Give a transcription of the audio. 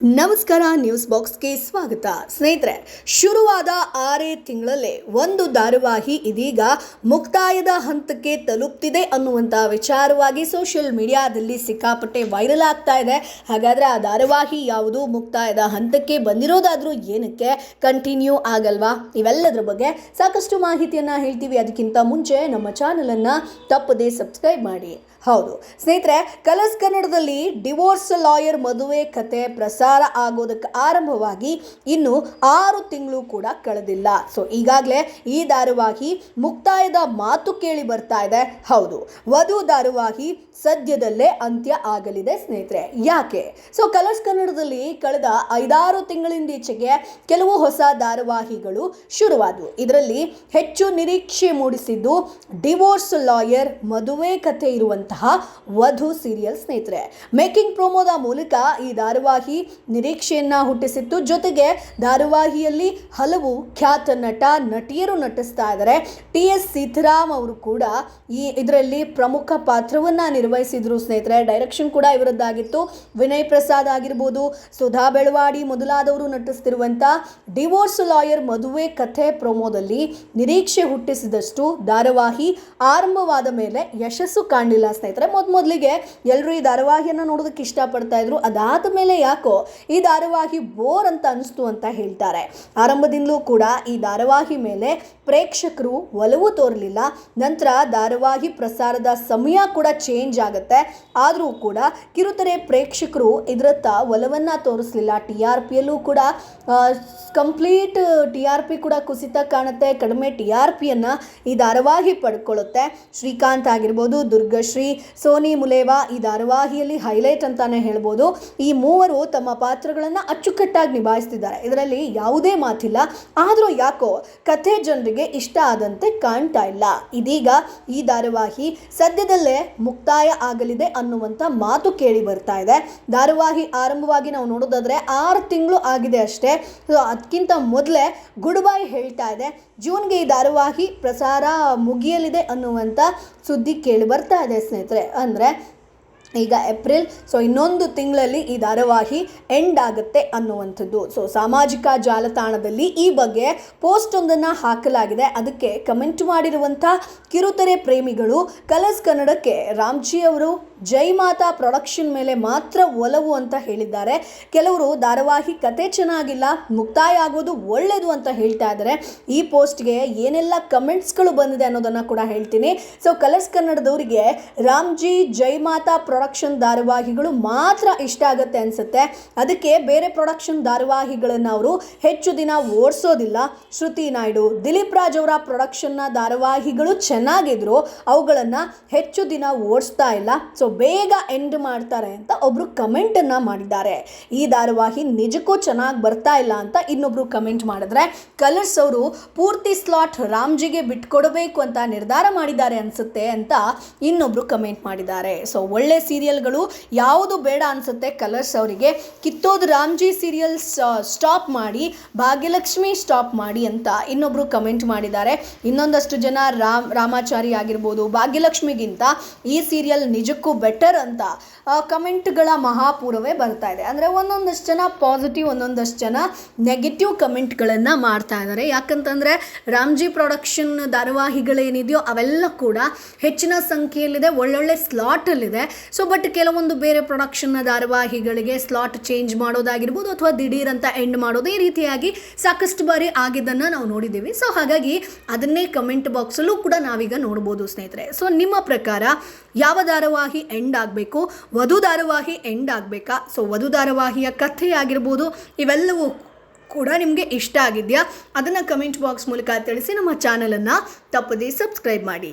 ನಮಸ್ಕಾರ, ನ್ಯೂಸ್ ಬಾಕ್ಸ್ಗೆ ಸ್ವಾಗತ. ಸ್ನೇಹಿತರೆ, ಶುರುವಾದ ಆರೇ ತಿಂಗಳಲ್ಲೇ ಒಂದು ಧಾರಾವಾಹಿ ಇದೀಗ ಮುಕ್ತಾಯದ ಹಂತಕ್ಕೆ ತಲುಪ್ತಿದೆ ಅನ್ನುವಂಥ ವಿಚಾರವಾಗಿ ಸೋಷಿಯಲ್ ಮೀಡಿಯಾದಲ್ಲಿ ಸಿಕ್ಕಾಪಟ್ಟೆ ವೈರಲ್ ಆಗ್ತಾ ಇದೆ. ಹಾಗಾದರೆ ಆ ಧಾರಾವಾಹಿ ಯಾವುದು, ಮುಕ್ತಾಯದ ಹಂತಕ್ಕೆ ಬಂದಿರೋದಾದರೂ ಏನಕ್ಕೆ? ಕಂಟಿನ್ಯೂ ಆಗಲ್ವಾ? ಇವೆಲ್ಲದರ ಬಗ್ಗೆ ಸಾಕಷ್ಟು ಮಾಹಿತಿಯನ್ನು ಹೇಳ್ತೀವಿ. ಅದಕ್ಕಿಂತ ಮುಂಚೆ ನಮ್ಮ ಚಾನಲನ್ನು ತಪ್ಪದೇ ಸಬ್ಸ್ಕ್ರೈಬ್ ಮಾಡಿ. ಹೌದು. ಸ್ನೇಹಿತರೆ, ಕಲರ್ಸ್ ಕನ್ನಡದಲ್ಲಿ ಡಿವೋರ್ಸ್ ಲಾಯರ್ ಮದುವೆ ಕತೆ ಪ್ರಸಾರ ಆಗೋದಕ್ಕೆ ಆರಂಭವಾಗಿ ಇನ್ನು ಆರು ತಿಂಗಳು ಕೂಡ ಕಳೆದಿಲ್ಲ. ಸೊ ಈಗಾಗಲೇ ಈ ಧಾರಾವಾಹಿ ಮುಕ್ತಾಯದ ಮಾತು ಕೇಳಿ ಬರ್ತಾ ಇದೆ. ಹೌದು, ವಧು ಧಾರಾವಾಹಿ ಸದ್ಯದಲ್ಲೇ ಅಂತ್ಯ ಆಗಲಿದೆ ಸ್ನೇಹಿತರೆ. ಯಾಕೆ? ಸೊ ಕಲರ್ಸ್ ಕನ್ನಡದಲ್ಲಿ ಕಳೆದ ಐದಾರು ತಿಂಗಳಿಂದೀಚೆಗೆ ಕೆಲವು ಹೊಸ ಧಾರಾವಾಹಿಗಳು ಶುರುವಾದವು. ಇದರಲ್ಲಿ ಹೆಚ್ಚು ನಿರೀಕ್ಷೆ ಮೂಡಿಸಿದ್ದು ಡಿವೋರ್ಸ್ ಲಾಯರ್ ಮದುವೆ ಕಥೆ ಇರುವಂತಹ ವಧು ಸೀರಿಯಲ್ ಸ್ನೇಹಿತರೆ. ಮೇಕಿಂಗ್ ಪ್ರೋಮೋದ ಮೂಲಕ ಈ ಧಾರಾವಾಹಿ ನಿರೀಕ್ಷೆಯನ್ನ ಹುಟ್ಟಿಸಿತ್ತು. ಜೊತೆಗೆ ಧಾರಾವಾಹಿಯಲ್ಲಿ ಹಲವು ಖ್ಯಾತ ನಟ, ನಟಿಯರು ನಟಿಸ್ತಾ ಇದ್ದಾರೆ. ಟಿ. ಎಸ್. ಸೀತಾರಾಮ್ ಅವರು ಕೂಡ ಈ ಇದರಲ್ಲಿ ಪ್ರಮುಖ ಪಾತ್ರವನ್ನ ನಿರ್ವಹಿಸಿದ್ರು. ಸ್ನೇಹಿತರೆ, ಡೈರೆಕ್ಷನ್ ಕೂಡ ಇವರದ್ದಾಗಿತ್ತು. ವಿನಯ್ ಪ್ರಸಾದ್ ಆಗಿರ್ಬೋದು, ಸುಧಾ ಬೆಳವಾಡಿ ಮೊದಲಾದವರು ನಟಿಸ್ತಿರುವಂಥ ಡಿವೋರ್ಸ್ ಲಾಯರ್ ಮದುವೆ ಕಥೆ ಪ್ರೊಮೋದಲ್ಲಿ ನಿರೀಕ್ಷೆ ಹುಟ್ಟಿಸಿದಷ್ಟು ಧಾರಾವಾಹಿ ಆರಂಭವಾದ ಮೇಲೆ ಯಶಸ್ಸು ಕಾಣಲಿಲ್ಲ. ಸ್ನೇಹಿತರೆ ಮೊದ್ ಮೊದಲಿಗೆ ಎಲ್ಲರೂ ಈ ಧಾರಾವಾಹಿಯನ್ನು ನೋಡೋದಕ್ಕೆ ಇಷ್ಟಪಡ್ತಾ ಇದ್ರು. ಅದಾದ ಮೇಲೆ ಯಾಕೋ ಈ ಧಾರಾವಾಹಿ ಬೋರ್ ಅಂತ ಅನಿಸ್ತು ಅಂತ ಹೇಳ್ತಾರೆ. ಆರಂಭದಿಂದಲೂ ಕೂಡ ಈ ಧಾರಾವಾಹಿ ಮೇಲೆ ಪ್ರೇಕ್ಷಕರು ಒಲವು ತೋರಲಿಲ್ಲ. ನಂತರ ಧಾರಾವಾಹಿ ಪ್ರಸಾರದ ಸಮಯ ಕೂಡ ಚೇಂಜ್ ಆಗುತ್ತೆ. ಆದರೂ ಕೂಡ ಕಿರುತೆರೆ ಪ್ರೇಕ್ಷಕರು ಇದರತ್ತ ಒಲವನ್ನು ತೋರಿಸಲಿಲ್ಲ. ಟಿ ಆರ್ ಪಿಯಲ್ಲೂ ಕೂಡ ಕಂಪ್ಲೀಟ್ ಟಿ ಆರ್ ಪಿ ಕೂಡ ಕುಸಿತ ಕಾಣುತ್ತೆ. ಕಡಿಮೆ ಟಿ ಆರ್ ಪಿಯನ್ನು ಈ ಧಾರಾವಾಹಿ ಪಡ್ಕೊಳ್ಳುತ್ತೆ. ಶ್ರೀಕಾಂತ್ ಆಗಿರ್ಬೋದು, ದುರ್ಗಶ್ರೀ, ಸೋನಿ ಮುಲೇವಾ ಈ ಧಾರಾವಾಹಿಯಲ್ಲಿ ಹೈಲೈಟ್ ಅಂತಾನೆ ಹೇಳ್ಬೋದು. ಈ ಮೂವರು ತಮ್ಮ ಪಾತ್ರಗಳನ್ನು ಅಚ್ಚುಕಟ್ಟಾಗಿ ನಿಭಾಯಿಸ್ತಿದ್ದಾರೆ. ಇದರಲ್ಲಿ ಯಾವುದೇ ಮಾತಿಲ್ಲ. ಆದರೂ ಯಾಕೋ ಕಥೆ ಜನರಿಗೆ ಇಷ್ಟ ಆದಂತೆ ಕಾಣ್ತಾ ಇಲ್ಲ. ಇದೀಗ ಈ ಧಾರಾವಾಹಿ ಸದ್ಯದಲ್ಲೇ ಮುಕ್ತಾಯ ಆಗಲಿದೆ ಅನ್ನುವಂಥ ಮಾತು ಕೇಳಿ ಬರ್ತಾ ಇದೆ. ಧಾರಾವಾಹಿ ಆರಂಭವಾಗಿ ನಾವು ನೋಡೋದಾದರೆ ಆರು ತಿಂಗಳು ಆಗಿದೆ ಅಷ್ಟೇ. ಸೊ ಅದಕ್ಕಿಂತ ಮೊದಲೇ ಗುಡ್ ಬೈ ಹೇಳ್ತಾ ಇದೆ. ಜೂನ್ಗೆ ಈ ಧಾರಾವಾಹಿ ಪ್ರಸಾರ ಮುಗಿಯಲಿದೆ ಅನ್ನುವಂಥ ಸುದ್ದಿ ಕೇಳಿ ಬರ್ತಾ ಇದೆ ಸ್ನೇಹಿತರೆ. ಅಂದರೆ ಈಗ ಏಪ್ರಿಲ್, ಸೊ ಇನ್ನೊಂದು ತಿಂಗಳಲ್ಲಿ ಈ ಧಾರಾವಾಹಿ ಎಂಡ್ ಆಗುತ್ತೆ ಅನ್ನುವಂಥದ್ದು. ಸೊ ಸಾಮಾಜಿಕ ಜಾಲತಾಣದಲ್ಲಿ ಈ ಬಗ್ಗೆ ಪೋಸ್ಟ್ ಒಂದನ್ನು ಹಾಕಲಾಗಿದೆ. ಅದಕ್ಕೆ ಕಮೆಂಟ್ ಮಾಡಿರುವಂಥ ಕಿರುತೆರೆ ಪ್ರೇಮಿಗಳು ಕಲರ್ಸ್ ಕನ್ನಡಕ್ಕೆ ರಾಮ್ಜಿ ಅವರು ಜೈ ಮಾತಾ ಪ್ರೊಡಕ್ಷನ್ ಮೇಲೆ ಮಾತ್ರ ಒಲವು ಅಂತ ಹೇಳಿದ್ದಾರೆ. ಕೆಲವರು ಧಾರಾವಾಹಿ ಕತೆ ಚೆನ್ನಾಗಿಲ್ಲ, ಮುಕ್ತಾಯ ಆಗೋದು ಒಳ್ಳೆಯದು ಅಂತ ಹೇಳ್ತಾ ಇದ್ದಾರೆ. ಈ ಪೋಸ್ಟ್ಗೆ ಏನೆಲ್ಲ ಕಮೆಂಟ್ಸ್ಗಳು ಬಂದಿದೆ ಅನ್ನೋದನ್ನು ಕೂಡ ಹೇಳ್ತೀನಿ. ಸೊ ಕಲರ್ಸ್ ಕನ್ನಡದವರಿಗೆ ರಾಮ್ಜಿ ಜೈ ಮಾತಾ ಪ್ರೊಡಕ್ಷನ್ ಧಾರಾವಾಹಿಗಳು ಮಾತ್ರ ಇಷ್ಟ ಆಗುತ್ತೆ ಅನಿಸುತ್ತೆ. ಅದಕ್ಕೆ ಬೇರೆ ಪ್ರೊಡಕ್ಷನ್ ಧಾರಾವಾಹಿಗಳನ್ನು ಅವರು ಹೆಚ್ಚು ದಿನ ಓಡಿಸೋದಿಲ್ಲ. ಶ್ರುತಿ ನಾಯ್ಡು, ದಿಲೀಪ್ ರಾಜ್ ಅವರ ಪ್ರೊಡಕ್ಷನ್ನ ಧಾರಾವಾಹಿಗಳು ಚೆನ್ನಾಗಿದ್ರು. ಅವುಗಳನ್ನು ಹೆಚ್ಚು ದಿನ ಓಡಿಸ್ತಾ ಇಲ್ಲ. ಸೊ ಬೇಗ ಎಂಡ್ ಮಾಡ್ತಾರೆ ಅಂತ ಒಬ್ಬರು ಕಮೆಂಟನ್ನು ಮಾಡಿದ್ದಾರೆ. ಈ ಧಾರಾವಾಹಿ ನಿಜಕ್ಕೂ ಚೆನ್ನಾಗಿ ಬರ್ತಾ ಇಲ್ಲ ಅಂತ ಇನ್ನೊಬ್ರು ಕಮೆಂಟ್ ಮಾಡಿದ್ರೆ, ಕಲರ್ಸ್ ಅವರು ಪೂರ್ತಿ ಸ್ಲಾಟ್ ರಾಮ್ಜಿಗೆ ಬಿಟ್ಕೊಡಬೇಕು ಅಂತ ನಿರ್ಧಾರ ಮಾಡಿದ್ದಾರೆ ಅನಿಸುತ್ತೆ ಅಂತ ಇನ್ನೊಬ್ರು ಕಮೆಂಟ್ ಮಾಡಿದ್ದಾರೆ. ಸೊ ಒಳ್ಳೆ ಸೀರಿಯಲ್ಗಳು ಯಾವುದು ಬೇಡ ಅನಿಸುತ್ತೆ ಕಲರ್ಸ್ ಅವರಿಗೆ. ಕಿತ್ತೋದು ರಾಮ್ಜಿ ಸೀರಿಯಲ್ಸ್ ಸ್ಟಾಪ್ ಮಾಡಿ, ಭಾಗ್ಯಲಕ್ಷ್ಮಿ ಸ್ಟಾಪ್ ಮಾಡಿ ಅಂತ ಇನ್ನೊಬ್ರು ಕಮೆಂಟ್ ಮಾಡಿದ್ದಾರೆ. ಇನ್ನೊಂದಷ್ಟು ಜನ ರಾಮ್, ರಾಮಾಚಾರಿ ಆಗಿರ್ಬೋದು, ಭಾಗ್ಯಲಕ್ಷ್ಮಿಗಿಂತ ಈ ಸೀರಿಯಲ್ ನಿಜಕ್ಕೂ ಬೆಟರ್ ಅಂತ ಕಮೆಂಟ್ಗಳ ಮಹಾಪೂರವೇ ಬರ್ತಾ ಇದೆ. ಅಂದರೆ ಒಂದೊಂದಷ್ಟು ಜನ ಪಾಸಿಟಿವ್ ಒಂದೊಂದಷ್ಟು ಜನ ನೆಗೆಟಿವ್ ಕಮೆಂಟ್ಗಳನ್ನು ಮಾಡ್ತಾ ಇದ್ದಾರೆ ಯಾಕಂತಂದರೆ ರಾಮ್ಜಿ ಪ್ರೊಡಕ್ಷನ್ ಧಾರಾವಾಹಿಗಳೇನಿದೆಯೋ ಅವೆಲ್ಲ ಕೂಡ ಹೆಚ್ಚಿನ ಸಂಖ್ಯೆಯಲ್ಲಿದೆ, ಒಳ್ಳೊಳ್ಳೆ ಸ್ಲಾಟಲ್ಲಿದೆ ಸೊ ಬಟ್ ಕೆಲವೊಂದು ಬೇರೆ ಪ್ರೊಡಕ್ಷನ್ನ ಧಾರಾವಾಹಿಗಳಿಗೆ ಸ್ಲಾಟ್ ಚೇಂಜ್ ಮಾಡೋದಾಗಿರ್ಬೋದು ಅಥವಾ ದಿಢೀರ್ ಅಂತ ಎಂಡ್ ಮಾಡೋದು ಈ ರೀತಿಯಾಗಿ ಸಾಕಷ್ಟು ಬಾರಿ ಆಗಿದ್ದನ್ನು ನಾವು ನೋಡಿದ್ದೀವಿ. ಸೊ ಹಾಗಾಗಿ ಅದನ್ನೇ ಕಮೆಂಟ್ ಬಾಕ್ಸಲ್ಲೂ ಕೂಡ ನಾವೀಗ ನೋಡ್ಬೋದು ಸ್ನೇಹಿತರೆ. ಸೊ ನಿಮ್ಮ ಪ್ರಕಾರ ಯಾವ ಧಾರಾವಾಹಿ ಎಂಡ್ ಆಗಬೇಕು. ವಧು ಧಾರಾವಾಹಿ ಎಂಡ್ ಆಗಬೇಕಾ? ಸೊ ವಧು ಧಾರಾವಾಹಿಯ ಕಥೆ ಆಗಿರ್ಬೋದು ಇವೆಲ್ಲವೂ ಕೂಡ ನಿಮಗೆ ಇಷ್ಟ ಆಗಿದೆಯಾ? ಅದನ್ನು ಕಮೆಂಟ್ ಬಾಕ್ಸ್ ಮೂಲಕ ತಿಳಿಸಿ ನಮ್ಮ ಚಾನಲನ್ನು ತಪ್ಪದೇ ಸಬ್ಸ್ಕ್ರೈಬ್ ಮಾಡಿ.